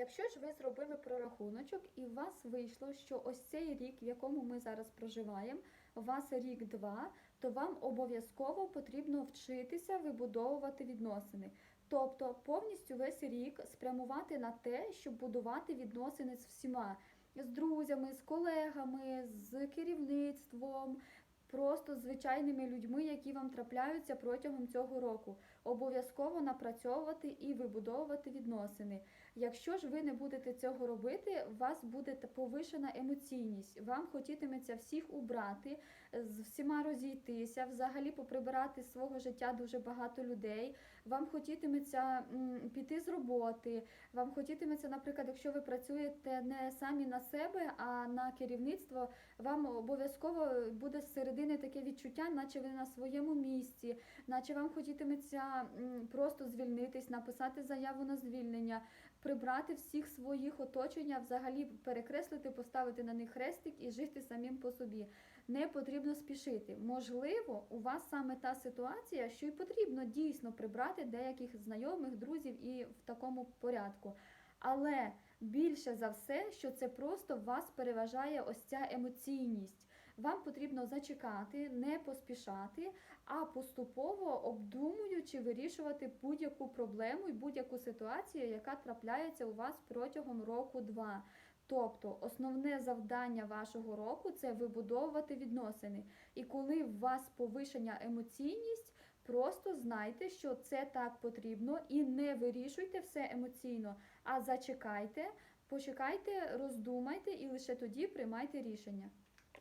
Якщо ж ви зробили прорахуночок і у вас вийшло, що ось цей рік, в якому ми зараз проживаємо, у вас рік-два, то вам обов'язково потрібно вчитися вибудовувати відносини. Тобто повністю весь рік спрямувати на те, щоб будувати відносини з всіма, з друзями, з колегами, з керівництвом, просто звичайними людьми, які вам трапляються протягом цього року. Обов'язково напрацьовувати і вибудовувати відносини. Якщо ж ви не будете цього робити, у вас буде повишена емоційність. Вам хотітиметься всіх убрати, з всіма розійтися, взагалі поприбирати з свого життя дуже багато людей. Вам хотітиметься піти з роботи. Вам хотітиметься, наприклад, якщо ви працюєте не самі на себе, а на керівництво, вам обов'язково буде з середини таке відчуття, наче ви на своєму місці, наче вам хотітиметься просто звільнитись, написати заяву на звільнення, прибрати всіх своїх оточення, взагалі перекреслити, поставити на них хрестик і жити самим по собі. Не потрібно спішити. Можливо, у вас саме та ситуація, що й потрібно дійсно прибрати деяких знайомих, друзів і в такому порядку. Але більше за все, що це просто вас переважає ось ця емоційність. Вам потрібно зачекати, не поспішати, а поступово обдумуючи вирішувати будь-яку проблему і будь-яку ситуацію, яка трапляється у вас протягом року-два. Тобто основне завдання вашого року це вибудовувати відносини. І коли у вас повишення емоційність, просто знайте, що це так потрібно, і не вирішуйте все емоційно, а зачекайте, почекайте, роздумайте і лише тоді приймайте рішення.